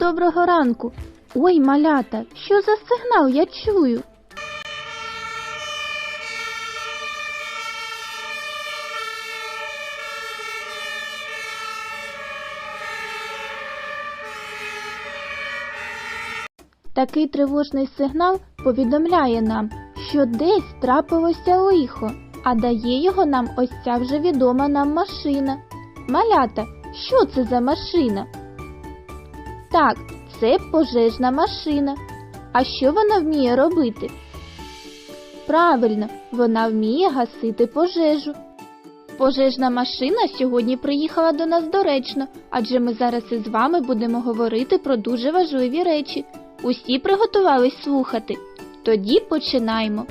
Доброго ранку. Ой, малята, що за сигнал я чую? Такий тривожний сигнал повідомляє нам, що десь трапилося лихо, а дає його нам ось ця вже відома нам машина. Малята, що це за машина? Так, це пожежна машина. А що вона вміє робити? Правильно, вона вміє гасити пожежу. Пожежна машина сьогодні приїхала до нас доречно, адже ми зараз із вами будемо говорити про дуже важливі речі. Усі приготувались слухати. Тоді починаємо.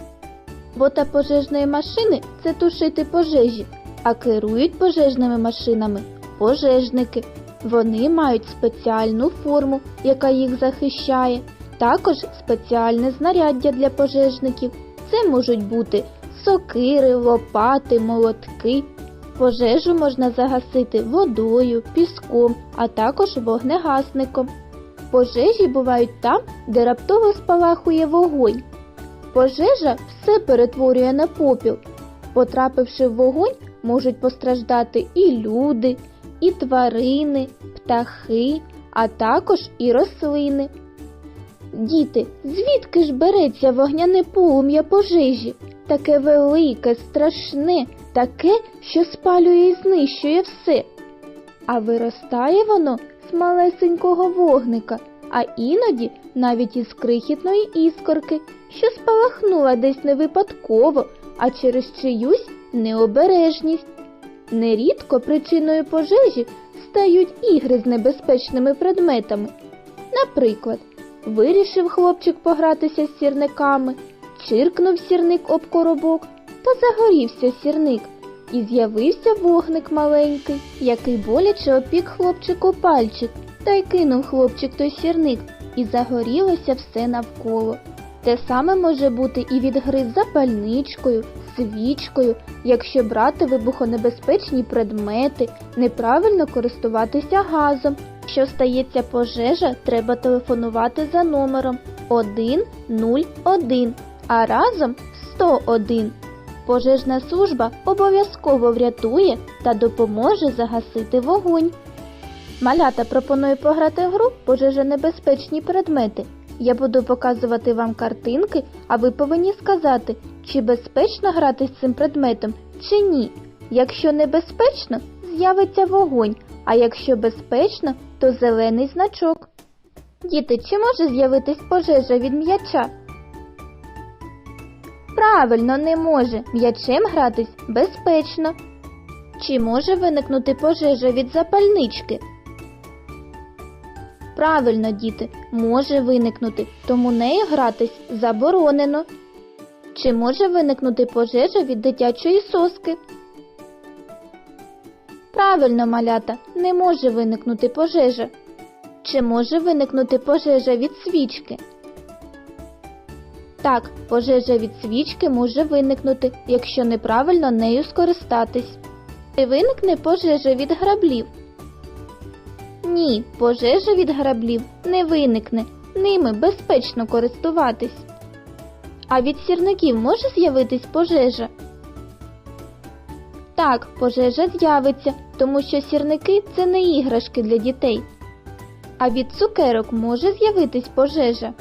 Робота пожежної машини це тушити пожежі, а керують пожежними машинами пожежники. Вони мають спеціальну форму, яка їх захищає, також спеціальне знаряддя для пожежників. Це можуть бути сокири, лопати, молотки. Пожежу можна загасити водою, піском, а також вогнегасником. Пожежі бувають там, де раптово спалахує вогонь. Пожежа все перетворює на попіл. Потрапивши в вогонь, можуть постраждати і люди, і тварини, птахи, а також і рослини. Діти, звідки ж береться вогняне полум'я пожежі? Таке велике, страшне, таке, що спалює і знищує все. А виростає воно з малесенького вогника, а іноді навіть із крихітної іскорки, що спалахнула десь не випадково, а через чиюсь необережність. Нерідко причиною пожежі стають ігри з небезпечними предметами. Наприклад, вирішив хлопчик погратися з сірниками, чиркнув сірник об коробок та загорівся сірник, і з'явився вогник маленький, який боляче опік хлопчику пальчик, та й кинув хлопчик той сірник, і загорілося все навколо. Те саме може бути і від гри з запальничкою, свічкою, якщо брати вибухонебезпечні предмети, неправильно користуватися газом. Що стається пожежа, треба телефонувати за номером 101, а разом 101. Пожежна служба обов'язково врятує та допоможе загасити вогонь. Малята пропоную пограти гру пожежонебезпечні предмети. Я буду показувати вам картинки, а ви повинні сказати, чи безпечно грати з цим предметом, чи ні. Якщо небезпечно, з'явиться вогонь, а якщо безпечно, то зелений значок. Діти, чи може з'явитись пожежа від м'яча? Правильно, не може. М'ячем гратись безпечно. Чи може виникнути пожежа від запальнички? Правильно, діти, може виникнути, тому нею гратись заборонено. Чи може виникнути пожежа від дитячої соски? Правильно, малята, не може виникнути пожежа. Чи може виникнути пожежа від свічки? Так, пожежа від свічки може виникнути, якщо неправильно нею скористатись. Чи виникне пожежа від граблів? Ні, пожежа від граблів не виникне, ними безпечно користуватись. А від сірників може з'явитись пожежа? Так, пожежа з'явиться, тому що сірники це не іграшки для дітей. А від цукерок може з'явитись пожежа.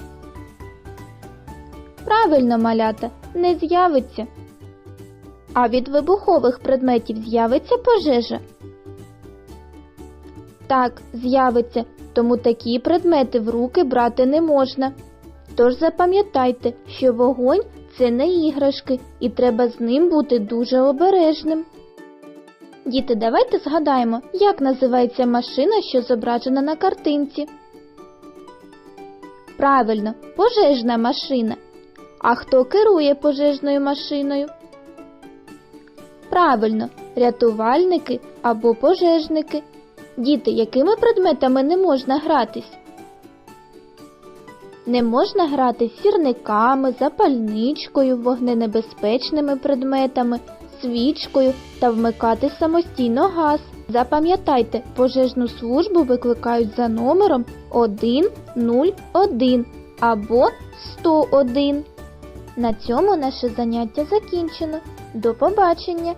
Правильно, малята, не з'явиться. А від вибухових предметів з'явиться пожежа? Так, з'явиться, тому такі предмети в руки брати не можна. Тож запам'ятайте, що вогонь це не іграшки, і треба з ним бути дуже обережним. Діти, давайте згадаємо, як називається машина, що зображена на картинці. Правильно, пожежна машина. А хто керує пожежною машиною? Правильно, рятувальники або пожежники. Діти, якими предметами не можна гратись? Не можна грати сірниками, запальничкою, вогненебезпечними предметами, свічкою та вмикати самостійно газ. Запам'ятайте, пожежну службу викликають за номером 101 або 101. На цьому наше заняття закінчено. До побачення!